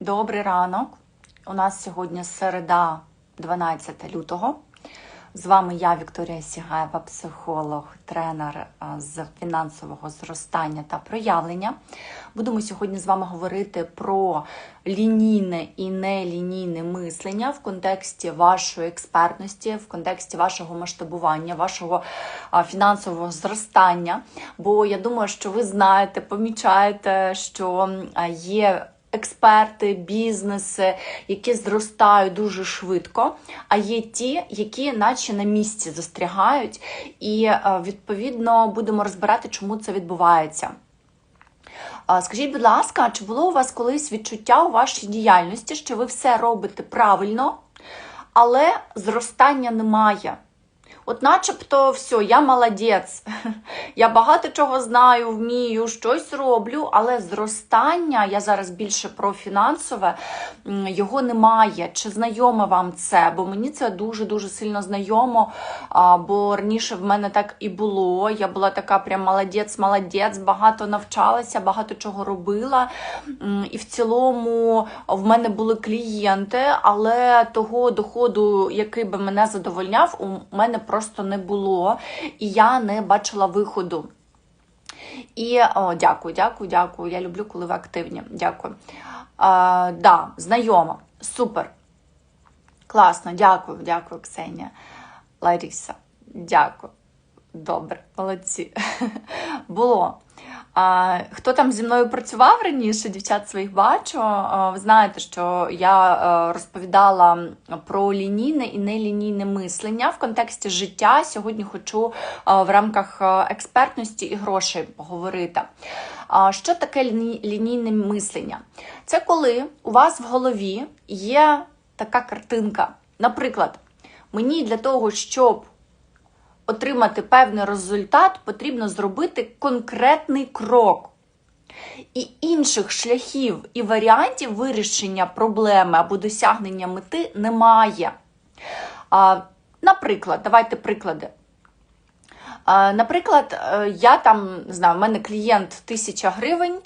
Добрий ранок. У нас сьогодні середа, 12 лютого. З вами я, Вікторія Сігаєва, психолог, тренер з фінансового зростання та проявлення. Будемо сьогодні з вами говорити про лінійне і нелінійне мислення в контексті вашої експертності, в контексті вашого масштабування, вашого фінансового зростання. Бо я думаю, що ви знаєте, помічаєте, що є експерти, бізнеси, які зростають дуже швидко, а є ті, які наче на місці застрягають, і е, відповідно будемо розбирати, чому це відбувається. Скажіть, будь ласка, чи було у вас колись відчуття у вашій діяльності, що ви все робите правильно, але зростання немає? От начебто все, я молодець, я багато чого знаю, вмію, щось роблю, але зростання, я зараз більше про фінансове, його немає. Чи знайоме вам це? Бо мені це дуже-дуже сильно знайомо, бо раніше в мене так і було. Я була така прям молодець, молодець, багато навчалася, багато чого робила. І в цілому в мене були клієнти, але того доходу, який би мене задовольняв, у мене просто не було, і я не бачила виходу. І о, дякую, дякую, дякую. Я люблю, коли ви активні. Дякую. А, да, знайома. Супер. Класно, дякую, дякую, Ксенія. Лариса, дякую. Добре, молодці. Було. Хто там зі мною працював раніше, дівчат своїх бачу. Ви знаєте, що я е, розповідала про лінійне і нелінійне мислення в контексті життя. Сьогодні хочу е, в рамках е, експертності і грошей поговорити. Що таке лінійне мислення? Це коли у вас в голові є така картинка. Наприклад, мені для того, щоб отримати певний результат, потрібно зробити конкретний крок. І інших шляхів і варіантів вирішення проблеми або досягнення мети немає. Наприклад, давайте приклади. Наприклад, е, я там знаю, в мене клієнт 1000 гривень,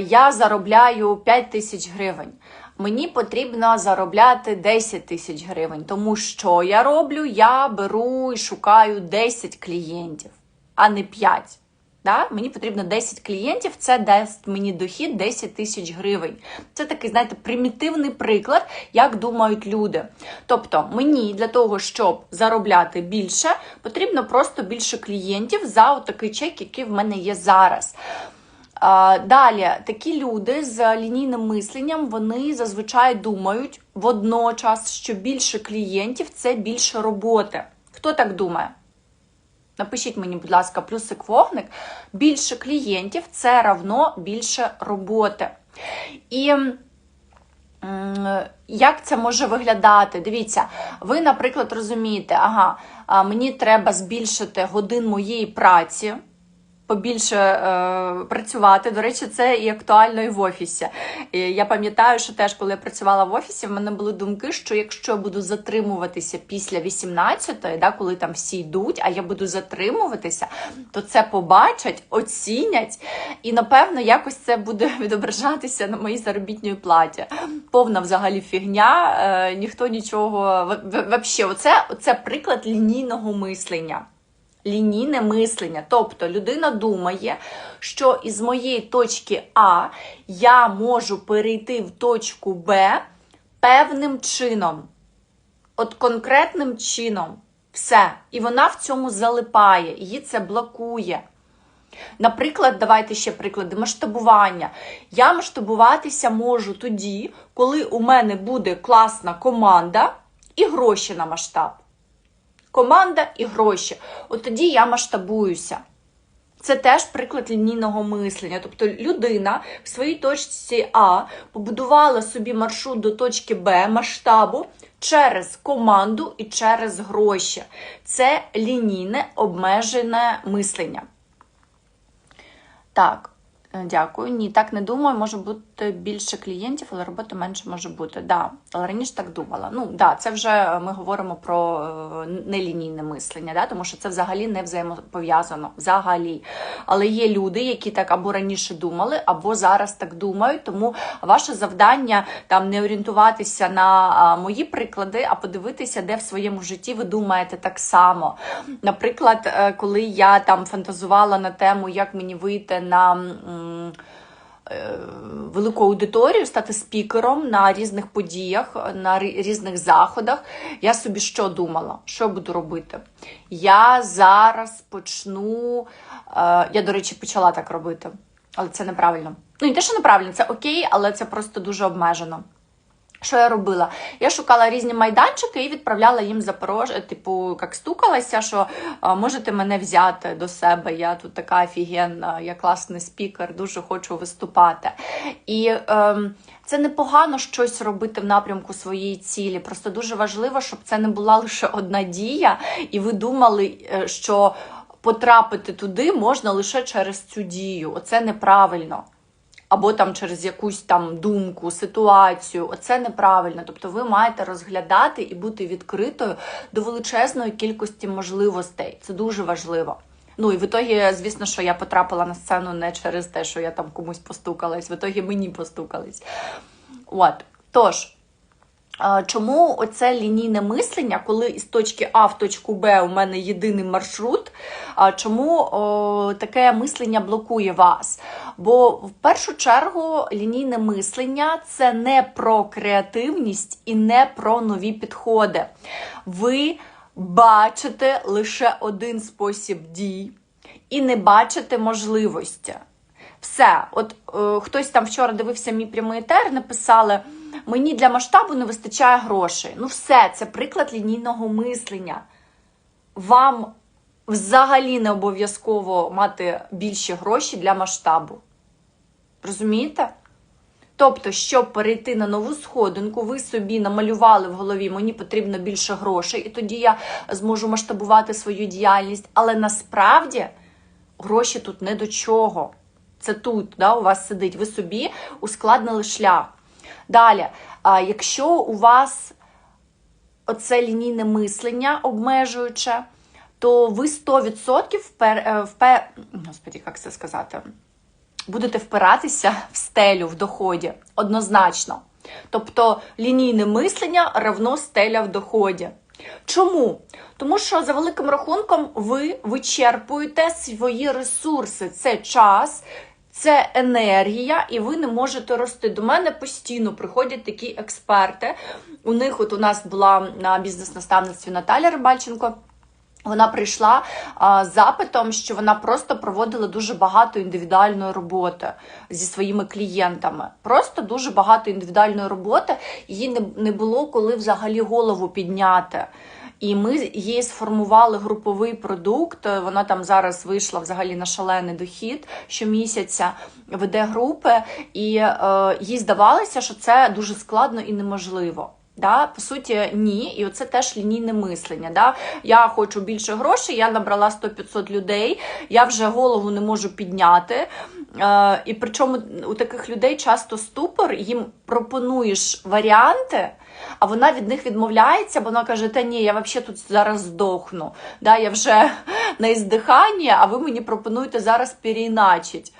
я заробляю 5 тисяч гривень. Мені потрібно заробляти 10 тисяч гривень, тому що я роблю, я беру і шукаю 10 клієнтів, а не 5. Да? Мені потрібно 10 клієнтів, це дасть мені дохід 10 тисяч гривень. Це такий, знаєте, примітивний приклад, як думають люди. Тобто, мені для того, щоб заробляти більше, потрібно просто більше клієнтів за такий чек, який в мене є зараз. Далі, такі люди з лінійним мисленням вони зазвичай думають водночас, що більше клієнтів це більше роботи. Хто так думає? Напишіть мені, будь ласка, плюсик вогник. Більше клієнтів це равно більше роботи. І як це може виглядати? Дивіться, ви, наприклад, розумієте, ага, мені треба збільшити годин моєї праці побільше е, працювати. До речі, це і актуально і в офісі. І я пам'ятаю, що теж, коли я працювала в офісі, в мене були думки, що якщо я буду затримуватися після 18-ї, да, коли там всі йдуть, а я буду затримуватися, то це побачать, оцінять, і напевно якось це буде відображатися на моїй заробітній платі. Повна взагалі фігня, е, ніхто нічого. Взагалі, оце, оце приклад лінійного мислення лінійне мислення. Тобто людина думає, що із моєї точки А я можу перейти в точку Б певним чином, от конкретним чином. Все. І вона в цьому залипає, її це блокує. Наприклад, давайте ще приклади масштабування. Я масштабуватися можу тоді, коли у мене буде класна команда і гроші на масштаб команда і гроші. От тоді я масштабуюся. Це теж приклад лінійного мислення. Тобто людина в своїй точці А побудувала собі маршрут до точки Б масштабу через команду і через гроші. Це лінійне обмежене мислення. Так, Дякую. Ні, так не думаю. Може бути більше клієнтів, але роботи менше може бути. Да, але раніше так думала. Ну да, це вже ми говоримо про е, нелінійне мислення, да, тому що це взагалі не взаємопов'язано. Взагалі. Але є люди, які так або раніше думали, або зараз так думають. Тому ваше завдання там не орієнтуватися на мої приклади, а подивитися, де в своєму житті ви думаєте так само. Наприклад, е, коли я там фантазувала на тему, як мені вийти на. Е, Велику аудиторію, стати спікером на різних подіях, на різних заходах. Я собі що думала? Що буду робити? Я зараз почну. Е, я, до речі, почала так робити, але це неправильно. Ну, не те, що неправильно, це окей, але це просто дуже обмежено. Що я робила? Я шукала різні майданчики і відправляла їм запорож... типу, як стукалася, що можете мене взяти до себе. Я тут така офігенна, я класний спікер, дуже хочу виступати. І ем, це непогано щось робити в напрямку своєї цілі. Просто дуже важливо, щоб це не була лише одна дія, і ви думали, е, що потрапити туди можна лише через цю дію. Оце неправильно або там через якусь там думку, ситуацію. Оце неправильно. Тобто ви маєте розглядати і бути відкритою до величезної кількості можливостей. Це дуже важливо. Ну і в ітогі, звісно, що я потрапила на сцену не через те, що я там комусь постукалась, в ітогі мені постукались. От. Тож. Чому оце лінійне мислення, коли із точки А в точку Б у мене єдиний маршрут? Чому о, таке мислення блокує вас? Бо в першу чергу лінійне мислення це не про креативність і не про нові підходи. Ви бачите лише один спосіб дій і не бачите можливості. Все, от е, хтось там вчора дивився мій прямий етер, написали: мені для масштабу не вистачає грошей. Ну, все, це приклад лінійного мислення. Вам взагалі не обов'язково мати більші гроші для масштабу. Розумієте? Тобто, щоб перейти на нову сходинку, ви собі намалювали в голові, мені потрібно більше грошей, і тоді я зможу масштабувати свою діяльність. Але насправді гроші тут не до чого. Це тут, да, у вас сидить. Ви собі ускладнили шлях. Далі, якщо у вас оце лінійне мислення обмежуюче, то ви 100% впер, е, впер, Господи, як це сказати? Будете впиратися в стелю в доході однозначно. Тобто лінійне мислення равно стеля в доході. Чому? Тому що за великим рахунком ви вичерпуєте свої ресурси. Це час, це енергія, і ви не можете рости. До мене постійно приходять такі експерти. У них, от у нас була на бізнес-наставництві Наталя Рибальченко. Вона прийшла а, запитом, що вона просто проводила дуже багато індивідуальної роботи зі своїми клієнтами. Просто дуже багато індивідуальної роботи. Їй не, не було коли взагалі голову підняти. І ми їй сформували груповий продукт. Вона там зараз вийшла взагалі на шалений дохід щомісяця, веде групи, і е, їй здавалося, що це дуже складно і неможливо. Да, по суті, ні, і оце теж лінійне мислення. Да? Я хочу більше грошей, я набрала 100-500 людей, я вже голову не можу підняти. Е, і причому у таких людей часто ступор, їм пропонуєш варіанти, а вона від них відмовляється, бо вона каже: Та ні, я взагалі тут зараз здохну. Да, Я вже на іздиханні, а ви мені пропонуєте зараз переіначить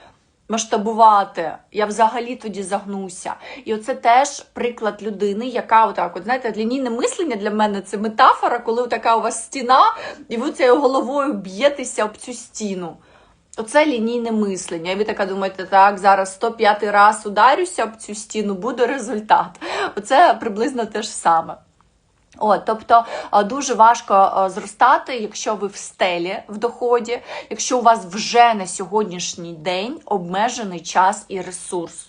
масштабувати, я взагалі тоді загнуся. І оце теж приклад людини, яка отак, от знаєте, лінійне мислення для мене це метафора, коли така у вас стіна, і ви цією головою б'єтеся об цю стіну. Оце лінійне мислення. І ви така думаєте, так, зараз 105 раз ударюся об цю стіну, буде результат. Оце приблизно те ж саме. От, тобто дуже важко зростати, якщо ви в стелі в доході, якщо у вас вже на сьогоднішній день обмежений час і ресурс.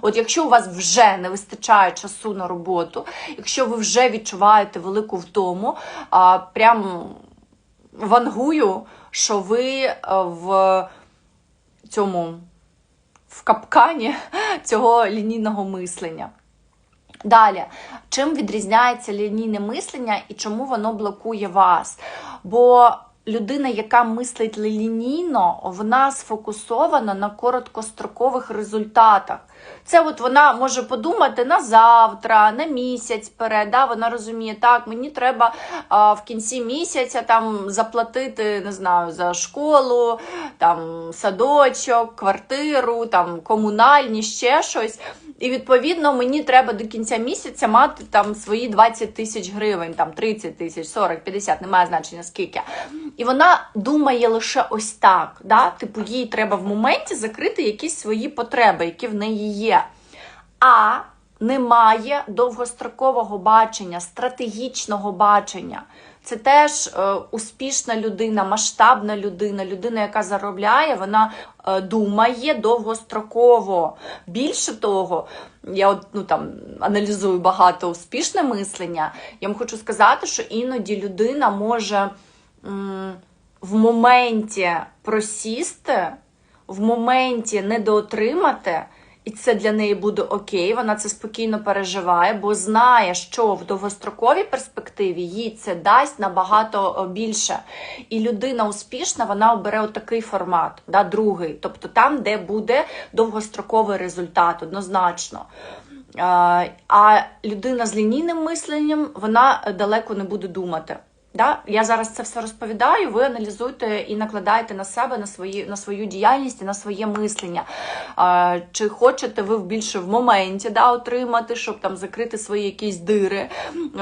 От якщо у вас вже не вистачає часу на роботу, якщо ви вже відчуваєте велику втому, прям вангую, що ви в цьому в капкані цього лінійного мислення. Далі, чим відрізняється лінійне мислення і чому воно блокує вас? Бо людина, яка мислить лінійно, вона сфокусована на короткострокових результатах. Це от вона може подумати на завтра, на місяць вперед. Да? Вона розуміє, так, мені треба а, в кінці місяця там заплатити, не знаю, за школу, там садочок, квартиру, там комунальні, ще щось. І відповідно мені треба до кінця місяця мати там свої 20 тисяч гривень, там 30 тисяч, 40, 50, немає значення скільки. І вона думає лише ось так. Да? Типу, їй треба в моменті закрити якісь свої потреби, які в неї є. А немає довгострокового бачення, стратегічного бачення. Це теж е, успішна людина, масштабна людина, людина, яка заробляє, вона е, думає довгостроково. Більше того, я от, ну, там, аналізую багато успішне мислення. Я вам хочу сказати, що іноді людина може м, в моменті просісти, в моменті недоотримати. І це для неї буде окей, вона це спокійно переживає, бо знає, що в довгостроковій перспективі їй це дасть набагато більше. І людина успішна, вона обере отакий формат, да, другий, тобто там, де буде довгостроковий результат, однозначно. А людина з лінійним мисленням, вона далеко не буде думати. Да? Я зараз це все розповідаю, ви аналізуєте і накладаєте на себе, на свої, на свою діяльність і на своє мислення. А, Чи хочете ви більше в моменті да, отримати, щоб там закрити свої якісь дири,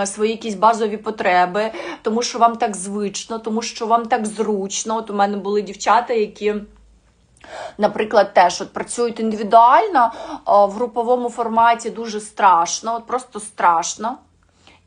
свої якісь базові потреби, тому що вам так звично, тому що вам так зручно. От у мене були дівчата, які. Наприклад, теж от працюють індивідуально в груповому форматі дуже страшно, от просто страшно.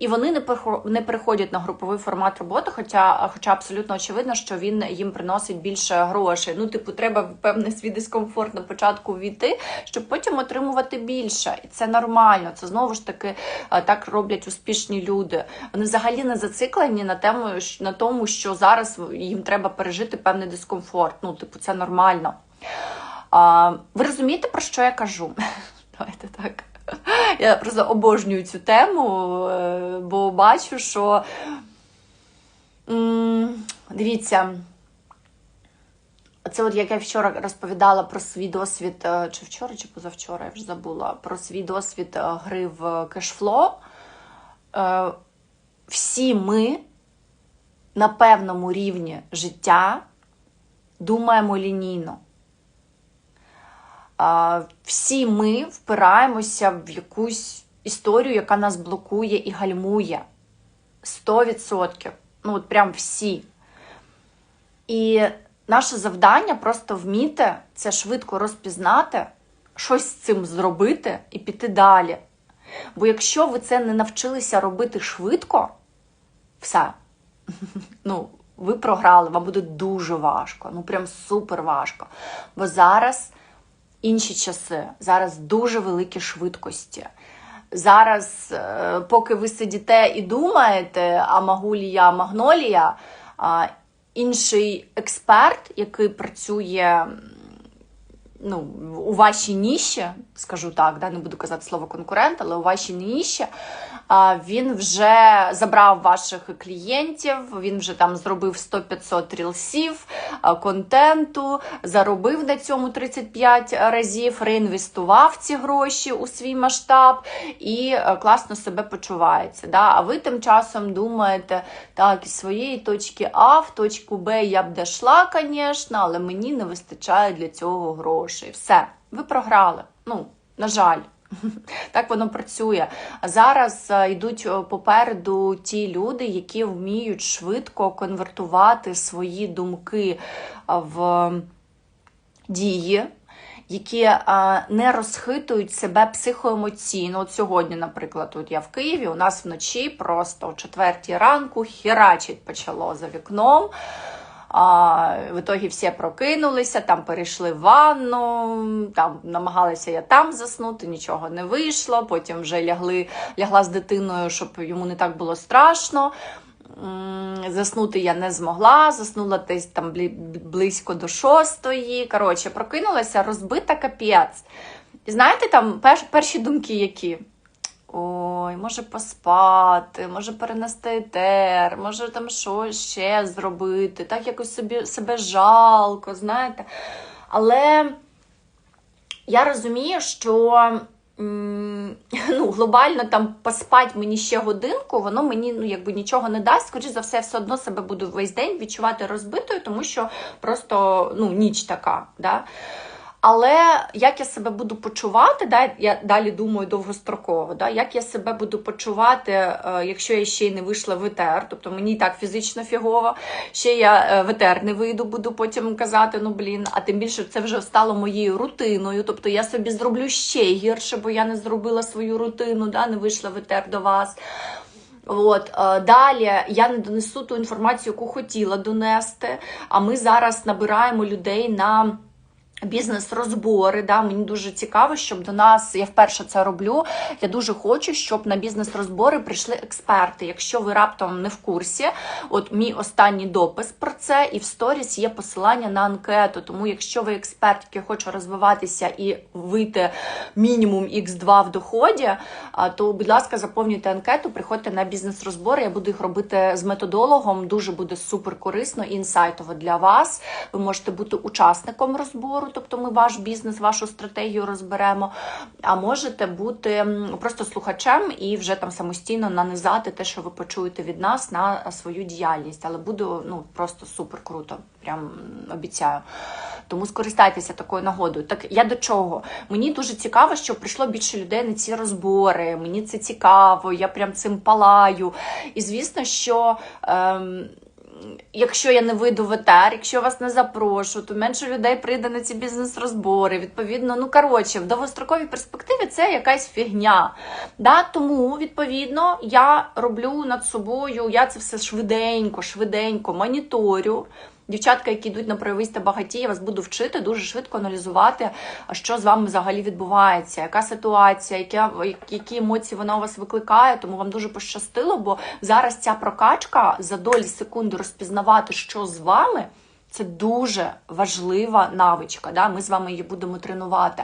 І вони не переходять на груповий формат роботи, хоча хоча абсолютно очевидно, що він їм приносить більше грошей. Ну, типу, треба певний свій дискомфорт на початку війти, щоб потім отримувати більше. І це нормально. Це знову ж таки так роблять успішні люди. Вони взагалі не зациклені на тему на тому, що зараз їм треба пережити певний дискомфорт. Ну, типу, це нормально. А, Ви розумієте, про що я кажу? Давайте так. Я просто обожнюю цю тему, е, бо бачу, що дивіться, це от як я вчора розповідала про свій досвід, е, чи вчора, чи позавчора, я вже забула, про свій досвід е, гри в кешфло. Всі ми на певному рівні життя думаємо лінійно всі ми впираємося в якусь історію, яка нас блокує і гальмує. 100%. Ну, от прям всі. І наше завдання просто вміти це швидко розпізнати, щось з цим зробити і піти далі. Бо якщо ви це не навчилися робити швидко, все. Ну, ви програли, вам буде дуже важко, ну прям супер важко. Бо зараз інші часи. Зараз дуже великі швидкості. Зараз, е, поки ви сидіте і думаєте, а магулія, магнолія, інший експерт, який працює ну, у вашій ніші, скажу так, да, не буду казати слово конкурент, але у вашій ніші, він вже забрав ваших клієнтів, він вже там зробив 100-500 рілсів, контенту, заробив на цьому 35 разів, реінвестував ці гроші у свій масштаб і е, класно себе почувається. Да? А ви тим часом думаєте, так, із своєї точки А в точку Б я б дійшла, звісно, але мені не вистачає для цього грошей. Все, ви програли. Ну, на жаль. Так воно працює. Зараз е, йдуть е, попереду ті люди, які вміють швидко конвертувати свої думки е, в дії. Які а, не розхитують себе психоемоційно. От сьогодні, наприклад, тут я в Києві, у нас вночі просто о четвертій ранку хірачить почало за вікном. А, В ітогі всі прокинулися, там перейшли в ванну, там намагалася я там заснути, нічого не вийшло. Потім вже лягли, лягла з дитиною, щоб йому не так було страшно. Заснути я не змогла, заснула десь там близько до шостої. Коротше, прокинулася, розбита капець. Знаєте, там перші думки які? Ой, може поспати, може перенести етер, може там щось ще зробити, так якось собі себе жалко, знаєте. Але я розумію, що ну, глобально там поспати мені ще годинку, воно мені ну, якби нічого не дасть. Скоріше за все, все одно себе буду весь день відчувати розбитою, тому що просто ну, ніч така. Да? Але як я себе буду почувати, да, я далі думаю довгостроково, да, як я себе буду почувати, е, якщо я ще й не вийшла в ЕТР, тобто мені і так фізично фігово, ще я е, в ЕТР не вийду, буду потім казати, ну блін, а тим більше це вже стало моєю рутиною. Тобто я собі зроблю ще гірше, бо я не зробила свою рутину, да, не вийшла в ЕТР до вас. От е, далі я не донесу ту інформацію, яку хотіла донести. А ми зараз набираємо людей на. Бізнес-розбори, да, мені дуже цікаво, щоб до нас, я вперше це роблю. Я дуже хочу, щоб на бізнес-розбори прийшли експерти. Якщо ви раптом не в курсі, от мій останній допис про це, і в сторіс є посилання на анкету. Тому, якщо ви експерт, який хоче розвиватися і вийти мінімум X2 в доході, то, будь ласка, заповнюйте анкету, приходьте на бізнес-розбори. Я буду їх робити з методологом. Дуже буде супер корисно і інсайтово для вас. Ви можете бути учасником розбору тобто ми ваш бізнес, вашу стратегію розберемо. А можете бути просто слухачем і вже там самостійно нанизати те, що ви почуєте від нас на свою діяльність. Але буде ну просто супер круто, прям обіцяю. Тому скористайтеся такою нагодою. Так я до чого? Мені дуже цікаво, що прийшло більше людей на ці розбори. Мені це цікаво, я прям цим палаю. І звісно, що. Ем, Якщо я не вийду в етер, якщо вас не запрошу, то менше людей прийде на ці бізнес-розбори. Відповідно, ну коротше, в довгостроковій перспективі це якась фігня. Да? Тому, відповідно, я роблю над собою, я це все швиденько, швиденько моніторю. Дівчатка, які йдуть на проявисте багаті, я вас буду вчити дуже швидко аналізувати, що з вами взагалі відбувається, яка ситуація, які, які емоції вона у вас викликає. Тому вам дуже пощастило, бо зараз ця прокачка за долі секунди розпізнавати, що з вами. Це дуже важлива навичка. Да? Ми з вами її будемо тренувати.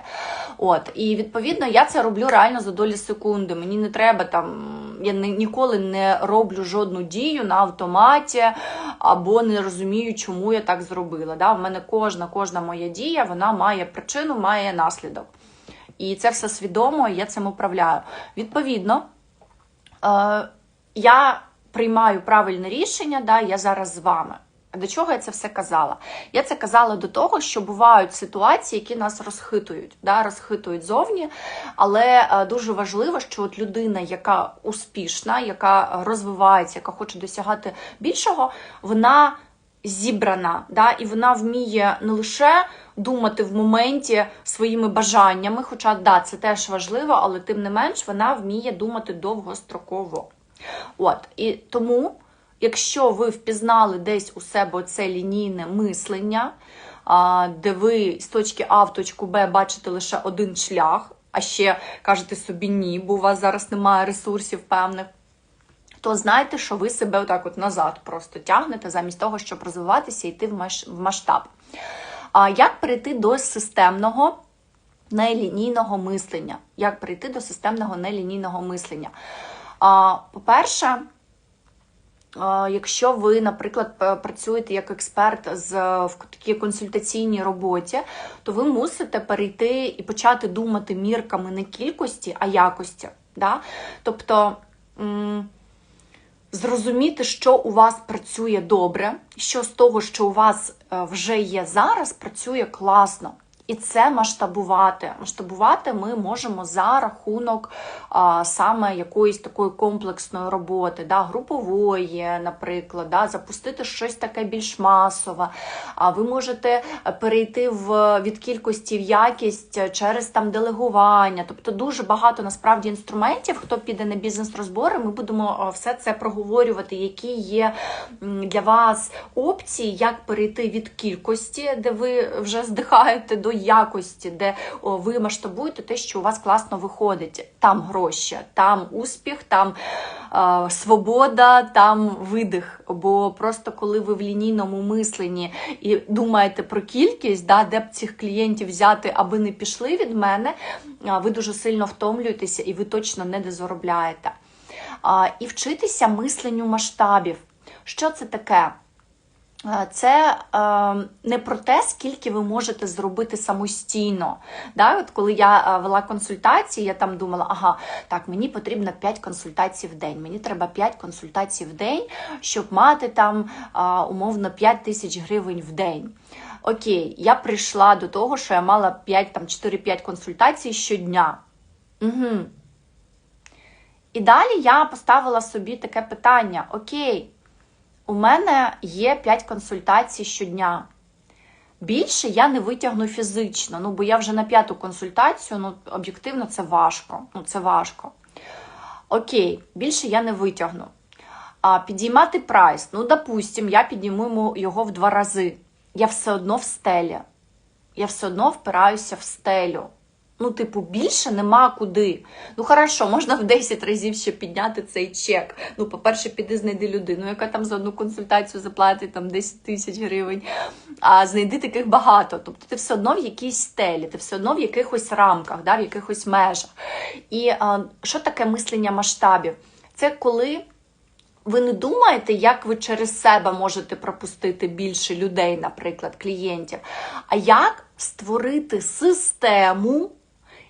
От і відповідно я це роблю реально за долі секунди. Мені не треба там. Я не, ніколи не роблю жодну дію на автоматі або не розумію, чому я так зробила. Да? У мене кожна кожна моя дія вона має причину, має наслідок. І це все свідомо, я цим управляю. Відповідно, е, я приймаю правильне рішення, да, я зараз з вами. До чого я це все казала? Я це казала до того, що бувають ситуації, які нас розхитують, да, розхитують зовні. Але е, дуже важливо, що от людина, яка успішна, яка розвивається, яка хоче досягати більшого, вона зібрана, да, і вона вміє не лише думати в моменті своїми бажаннями, хоча да, це теж важливо, але тим не менш вона вміє думати довгостроково. От, і тому. Якщо ви впізнали десь у себе це лінійне мислення, де ви з точки А в точку Б бачите лише один шлях, а ще кажете собі ні, бо у вас зараз немає ресурсів певних, то знайте, що ви себе отак от назад просто тягнете, замість того, щоб розвиватися і йти в масштаб. А як перейти до системного нелінійного мислення? Як перейти до системного нелінійного мислення? По-перше, Якщо ви, наприклад, працюєте як експерт з в такій консультаційній роботі, то ви мусите перейти і почати думати мірками не кількості, а якості. Да? Тобто зрозуміти, що у вас працює добре, що з того, що у вас е, вже є зараз, працює класно. І це масштабувати. Масштабувати ми можемо за рахунок а, саме якоїсь такої комплексної роботи, да, групової, наприклад, да, запустити щось таке більш масове. А ви можете перейти в від кількості в якість через там делегування. Тобто дуже багато насправді інструментів. Хто піде на бізнес-розбори, ми будемо все це проговорювати, які є для вас опції, як перейти від кількості, де ви вже здихаєте до якості, де ви масштабуєте те, що у вас класно виходить. Там гроші, там успіх, там е, свобода, там видих. Бо просто коли ви в лінійному мисленні і думаєте про кількість, да, де б цих клієнтів взяти, аби не пішли від мене, ви дуже сильно втомлюєтеся і ви точно не дозаробляєте. І вчитися мисленню масштабів. Що це таке? Е, Це е, не про те, скільки ви можете зробити самостійно. Да? От коли я е, вела консультації, я там думала, ага, так, мені потрібно 5 консультацій в день. Мені треба 5 консультацій в день, щоб мати там е, умовно 5 тисяч гривень в день. Окей, я прийшла до того, що я мала 5, там, 4-5 консультацій щодня. Угу. І далі я поставила собі таке питання: Окей, у мене є 5 консультацій щодня. Більше я не витягну фізично, ну бо я вже на п'яту консультацію, ну об'єктивно це важко. Ну, це важко. Окей, більше я не витягну. А підіймати прайс, ну, допустим, я підніму його в два рази. Я все одно в стелі. Я все одно впираюся в стелю. Ну, типу, більше нема куди. Ну, хорошо, можна в 10 разів ще підняти цей чек. Ну, по-перше, піди знайди людину, яка там за одну консультацію заплатить там 10 тисяч гривень. А знайди таких багато. Тобто ти все одно в якійсь стелі, ти все одно в якихось рамках, да, в якихось межах. І а, що таке мислення масштабів? Це коли. Ви не думаєте, як ви через себе можете пропустити більше людей, наприклад, клієнтів, а як створити систему,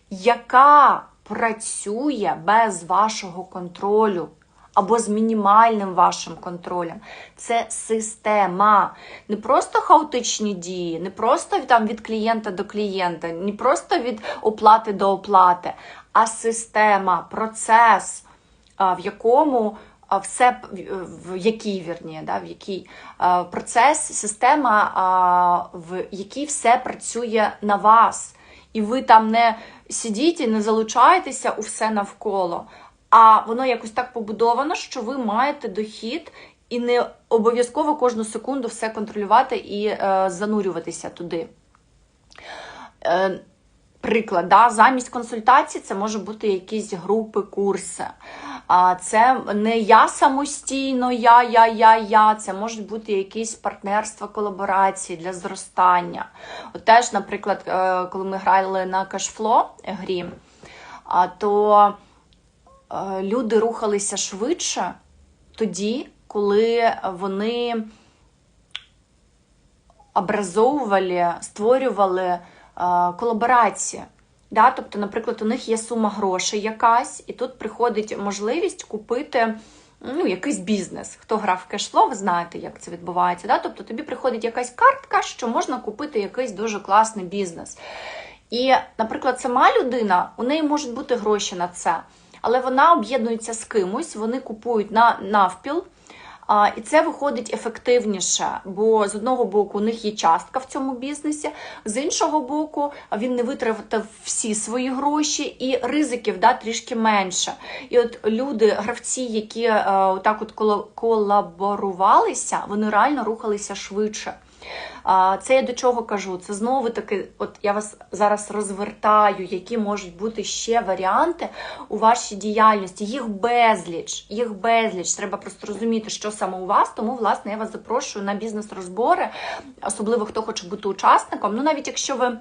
яка працює без вашого контролю або з мінімальним вашим контролем. Це система. Не просто хаотичні дії, не просто там від клієнта до клієнта, не просто від оплати до оплати, а система, процес, в якому все в- якій вірні, да, в якій процес, система, в якій все працює на вас. І ви там не сидіть і не залучаєтеся у все навколо. А воно якось так побудовано, що ви маєте дохід і не обов'язково кожну секунду все контролювати і е, занурюватися туди. Е, приклад, да, замість консультацій це може бути якісь групи, курси. А це не я самостійно, я, я, я, я. Це можуть бути якісь партнерства, колаборації для зростання. От теж, наприклад, е, коли ми грали на кешфло грі, то е, люди рухалися швидше тоді, коли вони образовували, створювали е, колаборації. Да? Тобто, наприклад, у них є сума грошей якась, і тут приходить можливість купити ну, якийсь бізнес. Хто грав в кешфло, ви знаєте, як це відбувається. Да? Тобто тобі приходить якась картка, що можна купити якийсь дуже класний бізнес. І, наприклад, сама людина, у неї можуть бути гроші на це, але вона об'єднується з кимось, вони купують на навпіл. І це виходить ефективніше, бо з одного боку у них є частка в цьому бізнесі, з іншого боку, він не витратив всі свої гроші, і ризиків да, трішки менше. І от люди, гравці, які отак так от колаборувалися, вони реально рухалися швидше. Це я до чого кажу? Це знову таки, от я вас зараз розвертаю, які можуть бути ще варіанти у вашій діяльності. Їх безліч, їх безліч. Треба просто розуміти, що саме у вас. Тому, власне, я вас запрошую на бізнес-розбори, особливо хто хоче бути учасником. Ну, навіть якщо ви.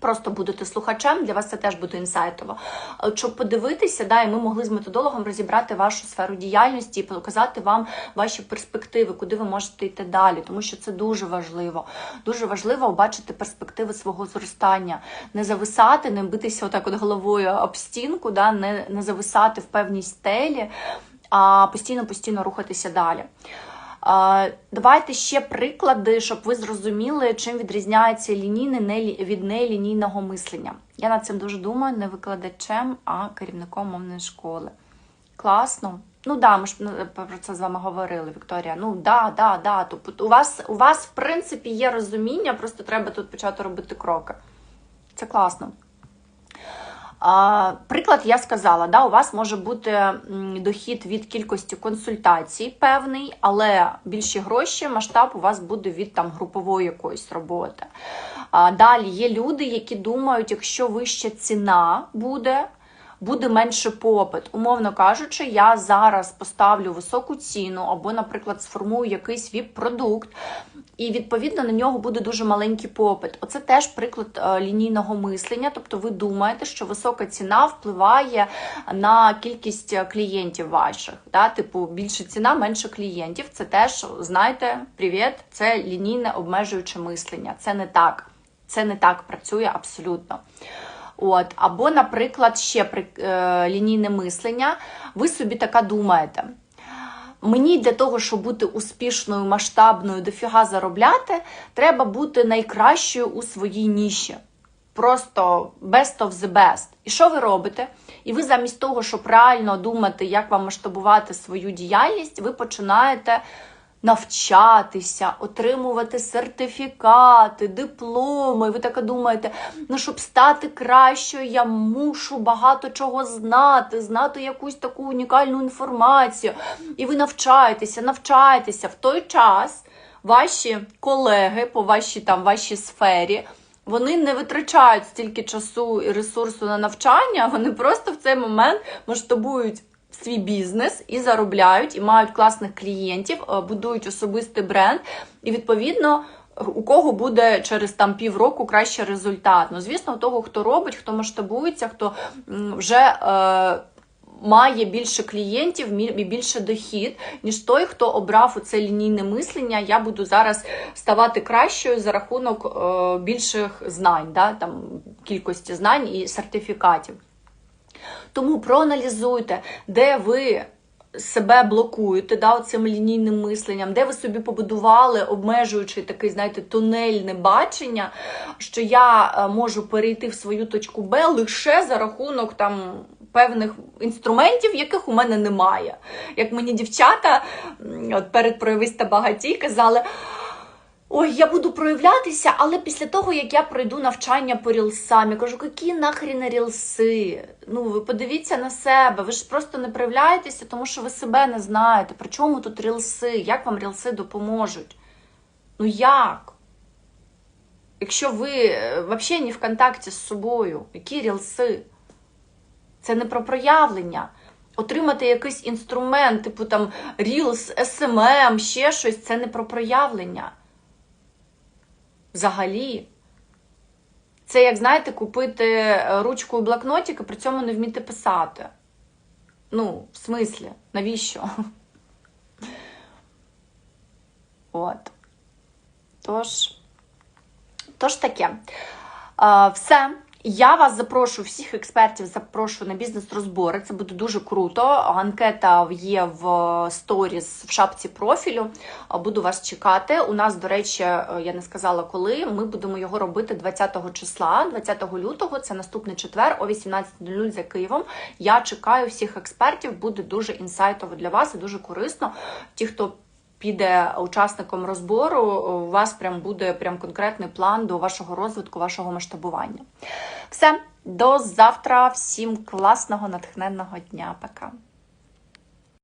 Просто будете слухачем, для вас це теж буде інсайтово. Е, Щоб подивитися, да, і ми могли з методологом розібрати вашу сферу діяльності і показати вам ваші перспективи, куди ви можете йти далі, тому що це дуже важливо. Дуже важливо бачити перспективи свого зростання, не зависати, не битися отак от головою об стінку, да, не, не зависати в певній стелі, а постійно постійно рухатися далі. Давайте ще приклади, щоб ви зрозуміли, чим відрізняється лінійне від нелінійного мислення. Я над цим дуже думаю, не викладачем, а керівником мовної школи. Класно. Ну да, ми ж ну, про це з вами говорили, Вікторія. Ну да, да, да. Тобто у вас, у вас, в принципі, є розуміння, просто треба тут почати робити кроки. Це класно. Приклад я сказала, да, у вас може бути дохід від кількості консультацій певний, але більші гроші, масштаб у вас буде від там групової якоїсь роботи. Далі є люди, які думають, якщо вища ціна буде, буде менше попит. Умовно кажучи, я зараз поставлю високу ціну або, наприклад, сформую якийсь віп-продукт, і відповідно на нього буде дуже маленький попит. Оце теж приклад е, лінійного мислення. Тобто, ви думаєте, що висока ціна впливає на кількість е, клієнтів ваших. Да? Типу, більше ціна, менше клієнтів. Це теж, знаєте, привіт, це лінійне обмежуюче мислення. Це не так. Це не так працює абсолютно. От, або, наприклад, ще при, е, лінійне мислення. Ви собі така думаєте. Мені для того, щоб бути успішною, масштабною, дофіга заробляти, треба бути найкращою у своїй ніші. Просто best of the best. І що ви робите? І ви замість того, щоб реально думати, як вам масштабувати свою діяльність, ви починаєте навчатися, отримувати сертифікати, дипломи. Ви так думаєте, ну щоб стати кращою, я мушу багато чого знати, знати якусь таку унікальну інформацію. І ви навчаєтеся, навчаєтеся в той час. Ваші колеги по вашій там вашій сфері. Вони не витрачають стільки часу і ресурсу на навчання, вони просто в цей момент масштабують свій бізнес і заробляють, і мають класних клієнтів, е, будують особистий бренд, і відповідно. У кого буде через там півроку кращий результат? Ну, звісно, у того, хто робить, хто масштабується, хто вже е, має більше клієнтів і більше дохід, ніж той, хто обрав у це лінійне мислення. Я буду зараз ставати кращою за рахунок е, більших знань, да, там, кількості знань і сертифікатів. Тому проаналізуйте, де ви себе блокуєте да, цим лінійним мисленням, де ви собі побудували, обмежуючи такий, знаєте, тунельне бачення, що я е, можу перейти в свою точку Б лише за рахунок там. Певних інструментів, яких у мене немає. Як мені дівчата от перед проявиста багатій казали, Ой, я буду проявлятися, але після того, як я пройду навчання по рілсам, я кажу, які нахріна рілси? Ну, ви подивіться на себе, ви ж просто не проявляєтеся, тому що ви себе не знаєте. При чому тут рілси? Як вам рілси допоможуть? Ну як? Якщо ви е, взагалі не в контакті з собою, які рілси? Це не про проявлення. Отримати якийсь інструмент, типу там Reels, SMM, ще щось, це не про проявлення. Взагалі. Це, як знаєте, купити е, ручку і блокнотик і при цьому не вміти писати. Ну, в смислі, навіщо? От. Тож, тож таке. Все. Я вас запрошую, всіх експертів запрошую на бізнес-розбори. Це буде дуже круто. Анкета є в сторіс в шапці профілю. Буду вас чекати. У нас, до речі, я не сказала коли. Ми будемо його робити 20 числа, 20 лютого. Це наступний четвер о 18.00 за Києвом. Я чекаю всіх експертів. Буде дуже інсайтово для вас і дуже корисно. Ті, хто піде учасником розбору, у вас прям буде прям конкретний план до вашого розвитку, вашого масштабування. Все, до завтра. Всім класного, натхненного дня. Пока.